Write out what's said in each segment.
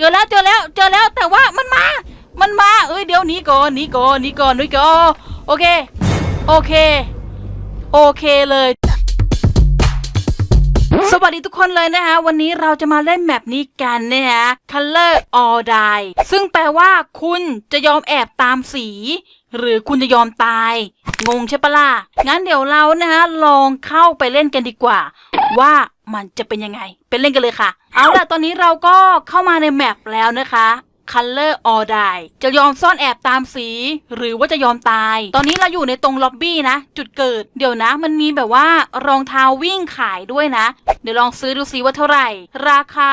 เจอแล้วเจอแล้วเจอแล้วแต่ว่ามันมา มันมา เอ้ยเดี๋ยวหนี้ก่อนหนี้ก่อนหนี้ก่อนหนี้ก่อนโอเค โอเค โอเคเลย สวัสดีทุกคนเลยนะคะ วันนี้เราจะมาเล่นแมปนี้กันนะฮะ Color All Die ซึ่งแปลว่าคุณจะยอมแอบตามสี หรือคุณจะยอมตาย งงใช่ปะล่ะ งั้นเดี๋ยวเรานะฮะลองเข้าไปเล่นกันดีกว่า ว่ามันจะเป็นยังไง เป็นเล่นกันเลยค่ะ เอาล่ะตอนนี้เราก็เข้ามาในแมปแล้วนะคะ Color or Die จะยอมซ่อนแอบตามสี หรือว่าจะยอมตาย ตอนนี้เราอยู่ในตรงล็อบบี้นะ จุดเกิด เดี๋ยวนะ มันมีแบบว่ารองเท้าวิ่งขายด้วยนะ เดี๋ยวลองซื้อดูซิว่าเท่าไหร่ ราคา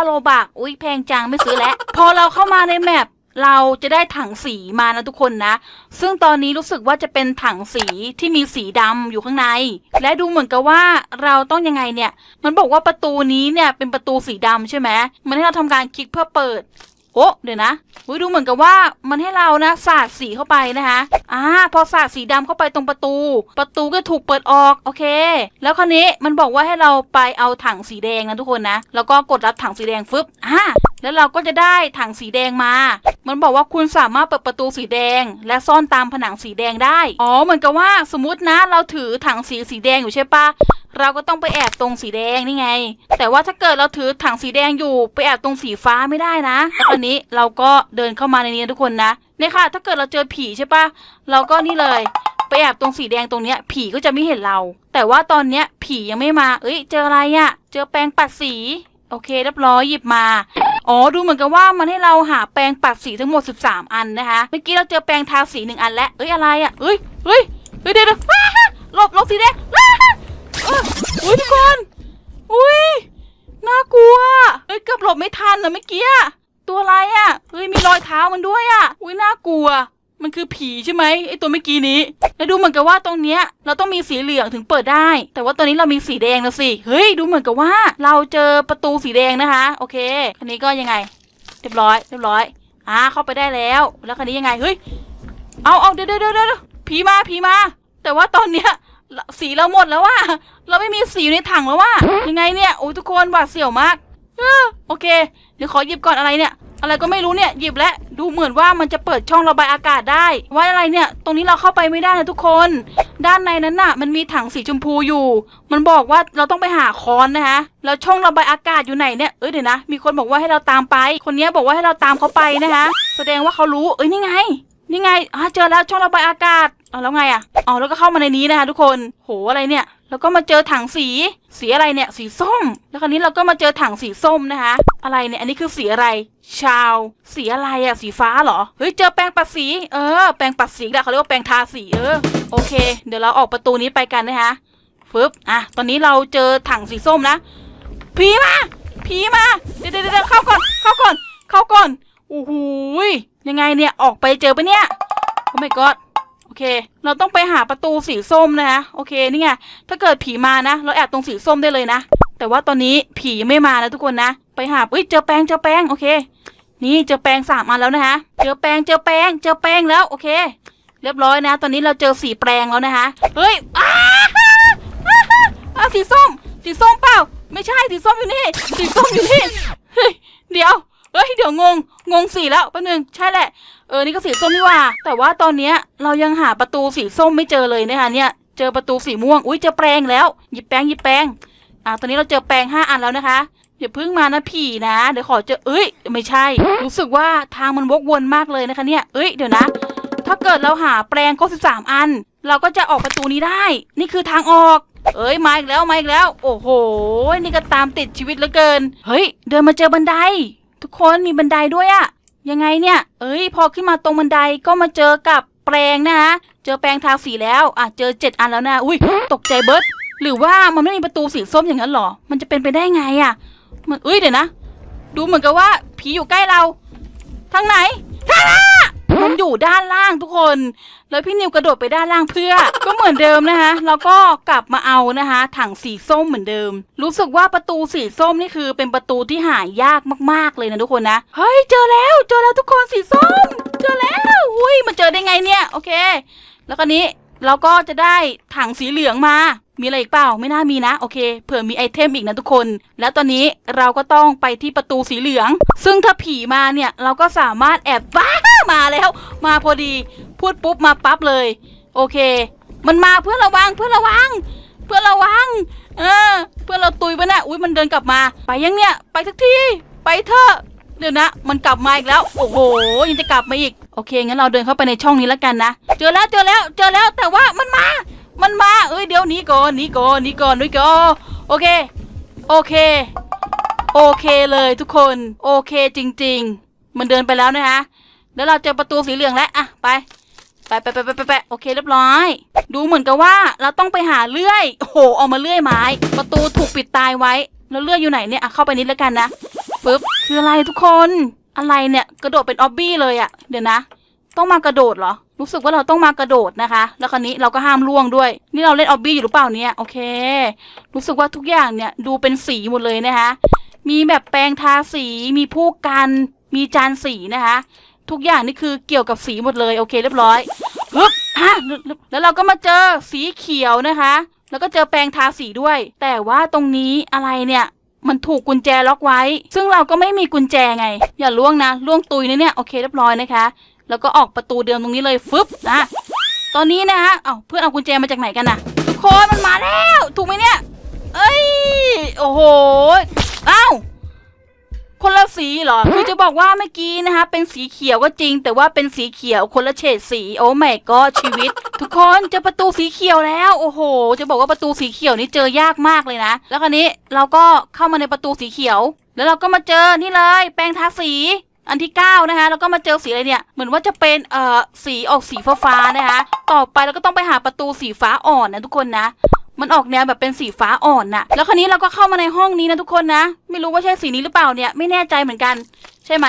99 โลบาทอุ้ยแพงจังไม่ซื้อแล้ว พอเราเข้ามาในแมป เราจะได้ถังสีมานะทุกคนนะ ซึ่งตอนนี้รู้สึกว่าจะเป็นถังสีที่มีสีดำอยู่ข้างใน และดูเหมือนกับว่าเราต้องยังไงเนี่ย มันบอกว่าประตูนี้เนี่ยเป็นประตูสีดำใช่ไหมมันให้เราทำการคลิกเพื่อเปิดโอ้เดี๋ยวนะอุ๊ยดูเหมือนกับว่ามันให้เรานะสาดสีเข้าไปนะคะอ่าพอสาดสีดำเข้าไปตรงประตู ประตูก็ถูกเปิดออกโอเค แล้วคราวนี้มันบอกว่าให้เราไปเอาถังสีแดงนะทุกคนนะ แล้วก็กดรับถังสีแดงฟึบอ่า แล้วเราก็จะได้ถังสีแดงมา มันบอกว่าคุณสามารถเปิดประตูสีแดง และซ่อนตามผนังสีแดงได้ อ๋อ เหมือนกับว่าสมมตินะเราถือถังสีสีแดงอยู่ใช่ปะเราก็ต้องไปแอบตรงสีแดงนี่ไง แต่ว่าถ้าเกิดเราถือถังสีแดงอยู่ไปแอบตรงสีฟ้าไม่ได้นะแล้วตอนนี้เราก็เดินเข้ามาในนี้ทุกคนนะเนี่ยค่ะ ถ้าเกิดเราเจอผีใช่ปะเราก็นี่เลยไปแอบตรงสีแดงตรงเนี้ย ผีก็จะไม่เห็นเรา แต่ว่าตอนเนี้ยผียังไม่มา เอ้ย เจออะไรอะ่ะ เจอแปรงปัดสี โอเคเรียบร้อยหยิบมา อ๋อ ดูเหมือนกับว่ามันให้เราหาแปรงปัดสีทั้งหมด 13 อันนะคะ เมื่อกี้เราเจอแปรงทาสีหนึ่งอันแล้ว เอ้ย อะไรอะ่ะเอ้ยเฮ้ยเฮ้ยเดี๋ยวดูหลบหลบสีแดงว้าเอ้ยอุ้ยทุกคน อุ้ย น่ากลัวเอ้ย เกือบหลบไม่ทันนะเมื่อกี้ ตัวอะไรอะ่ะ เฮ้ย มีรอยเท้ามันด้วยอะ่ะ อุ้ย น่ากลัว มันคือผีใช่ไหมไอตัวเมื่อกี้นี้ แล้วดูเหมือนกับว่าตรงเนี้ยเราต้องมีสีเหลืองถึงเปิดได้ แต่ว่าตอนนี้เรามีสีแดงนะสิเฮ้ยดูเหมือนกับว่า เราเจอประตูสีแดงนะคะ โอเคอันนี้ก็ยังไง เรียบร้อย เรียบร้อยอ่าเข้าไปได้แล้ว แล้วคันนี้ยังไงเฮ้ยเอาเอาเดี๋ยวเดี๋ยวเดี๋ยวเดี๋ยวผีมาผีมา แต่ว่าตอนเนี้ยสีเราหมดแล้วว่าเราไม่มีสีอยู่ในถังแล้วว่ายังไงเนี่ยโอ้ยทุกคนหวาดเสียวมากโอเค เดี๋ยวขอหยิบก่อนอะไรเนี่ย อะไรก็ไม่รู้เนี่ยหยิบแล้วดูเหมือนว่ามันจะเปิดช่องระบายอากาศได้ ว่าอะไรเนี่ย ตรงนี้เราเข้าไปไม่ได้นะทุกคน ด้านในนั้นน่ะ มันมีถังสีชมพูอยู่ มันบอกว่าเราต้องไปหาค้อนนะคะแล้วช่องระบายอากาศอยู่ไหนเนี่ยเอ้ยเดี๋ยวนะมีคนบอกว่าให้เราตามไป คนนี้บอกว่าให้เราตามเขาไปนะคะแสดงว่าเขารู้เอ้ยนี่ไงนี่ไงอ่าเจอแล้วช่องระบายอากาศเอแล้วไงอะอ๋อแล้วก็เข้ามาในนี้นะคะทุกคน โหอะไรเนี่ย แล้วก็มาเจอถังสี สีอะไรเนี่ย สีส้ม แล้วคราวนี้เราก็มาเจอถังสีส้มนะคะ อะไรเนี่ย อันนี้คือสีอะไร ชาว สีอะไรอะสีฟ้าเหรอ เฮ้ย เจอแปรงปัดสี เออ แปรงปัดสีละเขาเรียกว่าแปรงทาสี เออ โอเค เดี๋ยวเราออกประตูนี้ไปกันนะคะ ฟึบ อะ ตอนนี้เราเจอถังสีส้มนะ ผีมา ผีมา เดี๋ยวเดี๋ยวเดเข้าก่อน เข้าก่อน เข้าก่อน โอ้โหยยังไงเนี่ย ออกไปเจอปะเนี่ย โอ้ my god โอเค เราต้องไปหาประตูสีส้มนะคะโอเคนี่ไงถ้าเกิดผีมานะ เราแอบตรงสีส้มได้เลยนะ แต่ว่าตอนนี้ผียังไม่มานะทุกคนนะ ไปหาเอ้ยเจอแป้งเจอแป้งโอเค นี่เจอแป้งสามอันแล้วนะคะเจอแป้งเจอแป้งเจอแป้งแล้วโอเค เรียบร้อยนะ ตอนนี้เราเจอสีแปลงแล้วนะคะเฮ้ยอ้าอ้าอ้าสีส้ม สีส้มเปล่า ไม่ใช่สีส้มอยู่นี่ สีส้มอยู่นี่เฮ้ยเดี๋ยวเฮ้ยเดี๋ยวงงงงสีแล้วแป๊บนึงใช่แหละ เออ นี่ก็สีส้มนี่ว่า แต่ว่าตอนเนี้ยเรายังหาประตูสีส้มไม่เจอเลยนะคะเนี่ย เจอประตูสีม่วง อุ้ยเจอแปรงแล้ว หยิบแปรงหยิบแปรงอ่า ตอนนี้เราเจอแปรงห้าอันแล้วนะคะอย่าพิ่งมานะผีนะ เดี๋ยวขอเจอเอ้ย ไม่ใช่ รู้สึกว่าทางมันวกวนมากเลยนะคะเนี่ย เอ้ย เดี๋ยวนะ ถ้าเกิดเราหาแปรงครบสิบสามอัน เราก็จะออกประตูนี้ได้ นี่คือทางออก เอ้ย มาอีกแล้ว มาอีกแล้ว โอ้โห นี่ก็ตามติดชีวิตเหลือเกิน เฮ้ย เดินมาเจอบันได ทุกคนมีบันไดด้วยอะ ยังไงเนี่ย เอ้ย พอขึ้นมาตรงบันไดก็มาเจอกับแปรงนะฮะเจอแปรงทาสีแล้ว อะ เจอเจ็ดอันแล้วนะ อุ้ย ตกใจเบิร์ดหรือว่ามันไม่มีประตูสีส้มอย่างนั้นหรอ มันจะเป็นไปได้ไงอะมันเอ้ยเดี๋ยวนะ ดูเหมือนกับว่าผีอยู่ใกล้เรา ทางไหน ทางไหน มันอยู่ด้านล่างทุกคน แล้วพี่นิวกระโดดไปด้านล่างเพื่อ ก็เหมือนเดิมนะคะ แล้วก็กลับมาเอานะคะ ถังสีส้มเหมือนเดิม รู้สึกว่าประตูสีส้มนี่คือ เป็นประตูที่หายากมากๆเลยนะทุกคนนะ เฮ้ยเจอแล้ว เจอแล้วทุกคนสีส้ม เจอแล้ว อุ้ยมันเจอได้ไงเนี่ย โอเค แล้วก็นี้ เราก็จะได้ถังสีเหลืองมา มีอะไรอีกเปล่า ไม่น่ามีนะ โอเค เผื่อมีไอเทมอีกนะทุกคน แล้วตอนนี้เราก็ต้องไปที่ประตูสีเหลือง ซึ่งถ้าผีมาเนี่ย เราก็สามารถแอบบ้ามาแล้ว มาพอดี พูดปุ๊บมาปั๊บเลย โอเค มันมาเพื่อระวังเพื่อระวัง เพื่อระวัง เออ เพื่อเราตุยไปนะอุ้ยมันเดินกลับมา ไปยังเนี่ย ไปสักที ไปเถอะ เดี๋ยวนะ มันกลับมาอีกแล้ว โอ้โห ยังจะกลับมาอีก โอเค งั้นเราเดินเข้าไปในช่องนี้แล้วกันนะ เจอแล้ว เจอแล้ว เจอแล้ว แต่ว่ามันมา มันมา เอ้ย เดี๋ยวหนี้ก่อนหนี้ก่อนหนี้ก่อนหนี้ก่อนโอเค โอเค โอเคเลยทุกคน โอเคจริง ๆ มันเดินไปแล้วนะคะ แล้วเราเจอประตูสีเหลืองแล้วอะไป ไปไปไปไปไปไปโอเคเรียบร้อย ดูเหมือนกับว่าเราต้องไปหาเลื่อย โอ้โห เอามาเลื่อยไม้ ประตูถูกปิดตายไว้ แล้วเลื่อยอยู่ไหนเนี่ยอะเข้าไปนิดแล้วกันนะ ปึ๊บคืออะไรทุกคนอะไรเนี่ยกระโดดเป็นออบบี้เลยอะเดี๋ยวนะ ต้องมากระโดดเหรอ รู้สึกว่าเราต้องมากระโดดนะคะ แล้วคราวนี้เราก็ห้ามล่วงด้วย นี่เราเล่นออบบี้อยู่หรือเปล่าเนี่ยโอเค รู้สึกว่าทุกอย่างเนี่ยดูเป็นสีหมดเลยนะคะ มีแบบแปรงทาสีมีผู้กันมีจานสีนะคะ ทุกอย่างนี่คือเกี่ยวกับสีหมดเลยโอเค เรียบร้อยฮึบอะแล้วเราก็มาเจอสีเขียวนะคะ แล้วก็เจอแปรงทาสีด้วย แต่ว่าตรงนี้อะไรเนี่ย มันถูกกุญแจล็อกไว้ ซึ่งเราก็ไม่มีกุญแจไง อย่าล่วงนะล่วงตุยนะเนี่ยโอเคเรียบร้อยนะคะ แล้วก็ออกประตูเดิมตรงนี้เลยฟึบนะตอนนี้นะฮะเอ้าเพื่อนเอากุญแจมาจากไหนกันนะทุกคนมันมาแล้ว ถูกไหมเนี่ย เอ้ยโอ้โหเอ้า คนละสีเหรอ คือจะบอกว่าเมื่อกี้นะคะ เป็นสีเขียวก็จริง แต่ว่าเป็นสีเขียวคนละเฉดสี โอ้แม่ก็ชีวิต ทุกคนเจอประตูสีเขียวแล้ว โอ้โห จะบอกว่าประตูสีเขียวนี่เจอยากมากเลยนะ แล้วคราวนี้เราก็เข้ามาในประตูสีเขียว แล้วเราก็มาเจอนี่เลย แปรงทาสี อันที่เก้านะคะ แล้วก็มาเจอสีอะไรเนี่ย เหมือนว่าจะเป็นเอ่อสีออกสีฟ้าๆนะคะ ต่อไปเราก็ต้องไปหาประตูสีฟ้าอ่อนนะทุกคนนะ มันออกแนวแบบเป็นสีฟ้าอ่อนน่ะ แล้วคราวนี้เราก็เข้ามาในห้องนี้นะทุกคนนะ ไม่รู้ว่าใช่สีนี้หรือเปล่าเนี่ย ไม่แน่ใจเหมือนกัน ใช่ไหม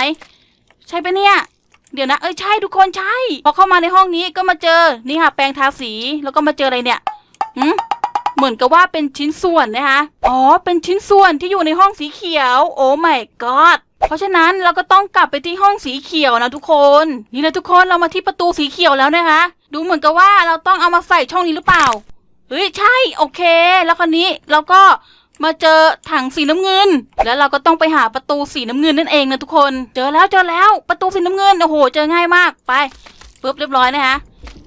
ใช่ปะเนี่ย เดี๋ยวนะ เอ้ยใช่ทุกคนใช่ พอเข้ามาในห้องนี้ก็มาเจอ นี่ค่ะ แปรงทาสี แล้วก็มาเจออะไรเนี่ยหืมเหมือนกับว่าเป็นชิ้นส่วนนะคะ อ๋อ เป็นชิ้นส่วนที่อยู่ในห้องสีเขียว โอ้ my god เพราะฉะนั้นเราก็ต้องกลับไปที่ห้องสีเขียวนะทุกคน นี่เลยทุกคนเรามาที่ประตูสีเขียวแล้วนะคะ ดูเหมือนกับว่าเราต้องเอามาใส่ช่องนี้หรือเปล่า เฮ้ยใช่โอเค แล้วคราวนี้เราก็มาเจอถังสีน้ำเงิน แล้วเราก็ต้องไปหาประตูสีน้ำเงินนั่นเองนะทุกคน เจอแล้วเจอแล้วประตูสีน้ำเงินโอ้โห เจอง่ายมากไปปุ๊บเรียบร้อยนะคะ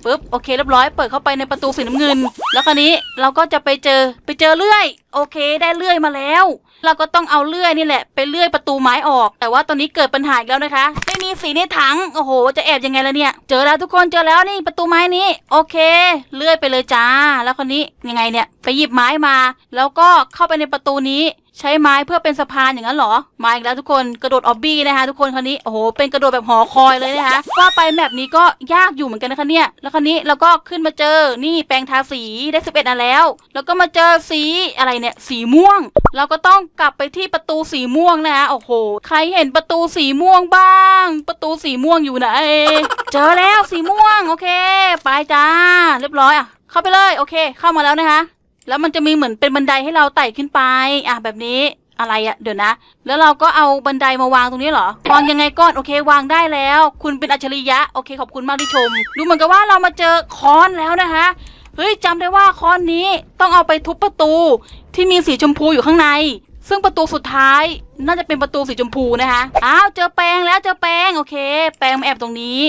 ปุ๊บโอเคเรียบร้อยเปิดเข้าไปในประตูสีน้ำเงิน แล้วคราวนี้เราก็จะไปเจอไปเจอเลื่อย โอเคได้เลื่อยมาแล้ว เราก็ต้องเอาเลื่อยนี่แหละไปเลื่อยประตูไม้ออก แต่ว่าตอนนี้เกิดปัญหาอีกแล้วนะคะ ไม่มีสีในถังโอ้โห จะแอบยังไงล่ะเนี่ย เจอแล้วทุกคนเจอแล้วนี่ประตูไม้นี้ โอเค เลื่อยไปเลยจ้า แล้วคนนี้ยังไงเนี่ยไปหยิบไม้มา แล้วก็เข้าไปในประตูนี้ ใช้ไม้เพื่อเป็นสะพานอย่างนั้นเหรอ มาอีกแล้วทุกคนกระโดดออบบี้นะคะทุกคนคันนี้โอ้โหเป็นกระโดดแบบหอคอยเลยนะคะว่าไปแมปนี้ก็ยากอยู่เหมือนกันนะคะเนี่ยแล้วคันนี้เราก็ขึ้นมาเจอนี่แปรงทาสีได้สิบเอ็ดอันแล้ว แล้วก็มาเจอสีอะไรเนี่ยสีม่วง เราก็ต้องกลับไปที่ประตูสีม่วงนะคะโอ้โห ใครเห็นประตูสีม่วงบ้าง ประตูสีม่วงอยู่ไหนเจอแล้วสีม่วงโอเค ไปจ้า เรียบร้อยอะเข้าไปเลยโอเค เข้ามาแล้วนะคะ แล้วมันจะมีเหมือนเป็นบันไดให้เราไต่ขึ้นไป อะแบบนี้อะไรอะเดี๋ยวนะ แล้วเราก็เอาบันไดมาวางตรงนี้เหรอ วางยังไงก่อน โอเค วางได้แล้ว คุณเป็นอัจฉริยะ โอเค ขอบคุณมากที่ชม ดูเหมือนกับว่าเรามาเจอค้อนแล้วนะคะ เฮ้ยจำได้ว่าค้อนนี้ต้องเอาไปทุบประตูที่มีสีชมพูอยู่ข้างใน ซึ่งประตูสุดท้ายน่าจะเป็นประตูสีชมพูนะคะ อ้าว เจอแปรงแล้วเจอแปรงโอเค แปรงมาแอบตรงนี้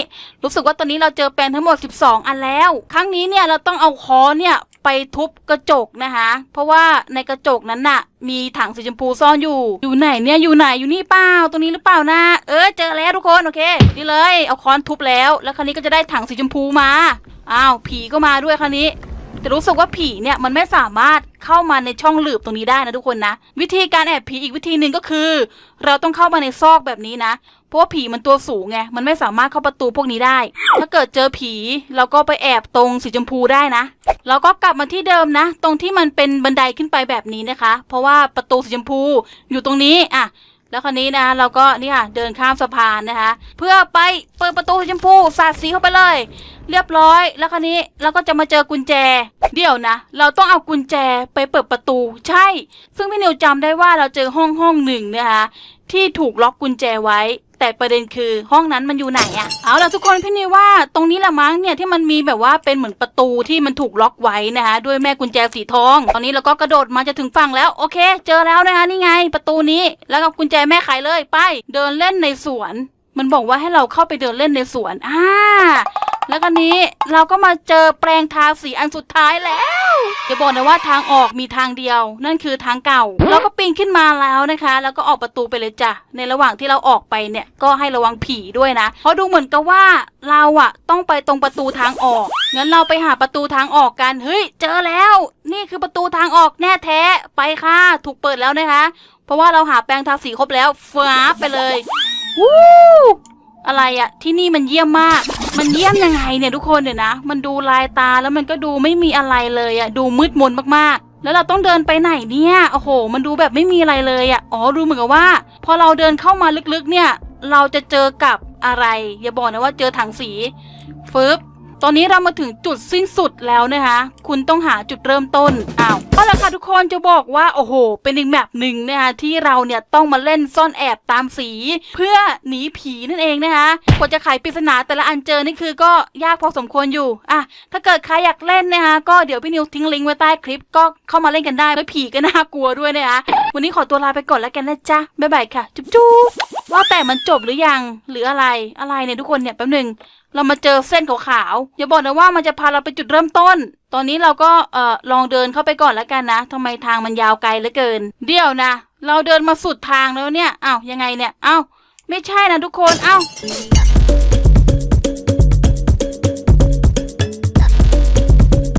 รู้สึกว่าตอนนี้เราเจอแปรงทั้งหมด 12 อันแล้ว ครั้งนี้เนี่ยเราต้องเอาค้อนเนี่ย ไปทุบกระจกนะคะ เพราะว่าในกระจกนั้นน่ะ มีถังสีชมพูซ่อนอยู่ อยู่ไหนเนี่ยอยู่ไหนอยู่นี่เปล่าตรงนี้หรือเปล่านะ เออเจอแล้วทุกคนโอเคนี่เลยเอาค้อนทุบแล้ว แล้วคราวนี้ก็จะได้ถังสีชมพูมาอ้าวผีก็มาด้วยคราวนี้แต่รู้สึกว่าผีเนี่ยมันไม่สามารถเข้ามาในช่องหลืบตรงนี้ได้นะทุกคนนะ วิธีการแอบผีอีกวิธีหนึ่งก็คือ เราต้องเข้ามาในซอกแบบนี้นะ เพราะว่าผีมันตัวสูงไง มันไม่สามารถเข้าประตูพวกนี้ได้ ถ้าเกิดเจอผีเราก็ไปแอบตรงสีชมพูได้นะ เราก็กลับมาที่เดิมนะ ตรงที่มันเป็นบันไดขึ้นไปแบบนี้นะคะ เพราะว่าประตูสีชมพูอยู่ตรงนี้อะแล้วคราวนี้นะเราก็นี่ค่ะเดินข้ามสะพานนะคะ เพื่อไปเปิดประตูสีชมพูสาดสีเข้าไปเลย เรียบร้อย แล้วคราวนี้เราก็จะมาเจอกุญแจ เดี๋ยวนะ เราต้องเอากุญแจไปเปิดประตูใช่ ซึ่งพี่นิวจำได้ว่าเราเจอห้องห้องหนึ่งนะคะที่ถูกล็อกกุญแจไว้ แต่ประเด็นคือห้องนั้นมันอยู่ไหนอะเอาล่ะทุกคนพี่นิวว่าตรงนี้ละมั้งเนี่ยที่มันมีแบบว่าเป็นเหมือนประตูที่มันถูกล็อกไว้นะคะด้วยแม่กุญแจสีทอง ตอนนี้เราก็กระโดดมาจะถึงฝั่งแล้วโอเค เจอแล้วนะคะนี่ไง ประตูนี้แล้วก็กุญแจแม่ไขเลยไป เดินเล่นในสวน มันบอกว่าให้เราเข้าไปเดินเล่นในสวนอ่า แล้วก็นี้เราก็มาเจอแปลงทาสีอันสุดท้ายแล้วจะบอกนะว่าทางออกมีทางเดียว นั่นคือทางเก่า เราก็ปีนขึ้นมาแล้วนะคะ แล้วก็ออกประตูไปเลยจ้ะในระหว่างที่เราออกไปเนี่ยก็ให้ระวังผีด้วยนะ เพราะดูเหมือนกับว่าเราอะต้องไปตรงประตูทางออกงั้นเราไปหาประตูทางออกกันเฮ้ยเจอแล้ว นี่คือประตูทางออกแน่แท้ไปค่ะ ถูกเปิดแล้วนะคะ เพราะว่าเราหาแปรงทาสีครบแล้วฟ้าไปเลยวู้ อะไรอะที่นี่มันเยี่ยมมาก มันเยี่ยมยังไงเนี่ยทุกคนเดี๋ยวนะ มันดูลายตาแล้วมันก็ดูไม่มีอะไรเลยอะดูมืดมนมากๆ แล้วเราต้องเดินไปไหนเนี่ยโอ้โห มันดูแบบไม่มีอะไรเลยอะอ๋อดูเหมือนกับว่า พอเราเดินเข้ามาลึกๆ เนี่ย เราจะเจอกับอะไร อย่าบอกนะว่าเจอถังสีฟึบตอนนี้เรามาถึงจุดสิ้นสุดแล้วนะคะ คุณต้องหาจุดเริ่มต้นอ้าว คนจะบอกว่าโอ้โห เป็นอีกแบบหนึ่งนะคะที่เราเนี่ยต้องมาเล่นซ่อนแอบตามสี เพื่อหนีผีนั่นเองนะคะกว่าจะไขปริศนาแต่ละอันเจอนี่คือก็ยากพอสมควรอยู่อะถ้าเกิดใครอยากเล่นนะคะก็เดี๋ยวพี่นิวทิ้งลิงก์ไว้ใต้คลิปก็เข้ามาเล่นกันได้แล้วผีก็น่ากลัวด้วยนะคะวันนี้ขอตัวลาไปก่อนแล้วกันนะจ๊ะบ๊ายบายค่ะจุ๊บ ว่าแต่มันจบหรือยังหรืออะไรอะไรเนี่ยทุกคนเนี่ยแป๊บหนึ่งเรามาเจอเส้นขาวๆอย่าบอกนะว่ามันจะพาเราไปจุดเริ่มต้น ตอนนี้เราก็เอ่อลองเดินเข้าไปก่อนแล้วกันนะทำไมทางมันยาวไกลเหลือเกิน เดี๋ยวนะ เราเดินมาสุดทางแล้วเนี่ยอ้าวยังไงเนี่ยอ้าวไม่ใช่นะทุกคนอ้าว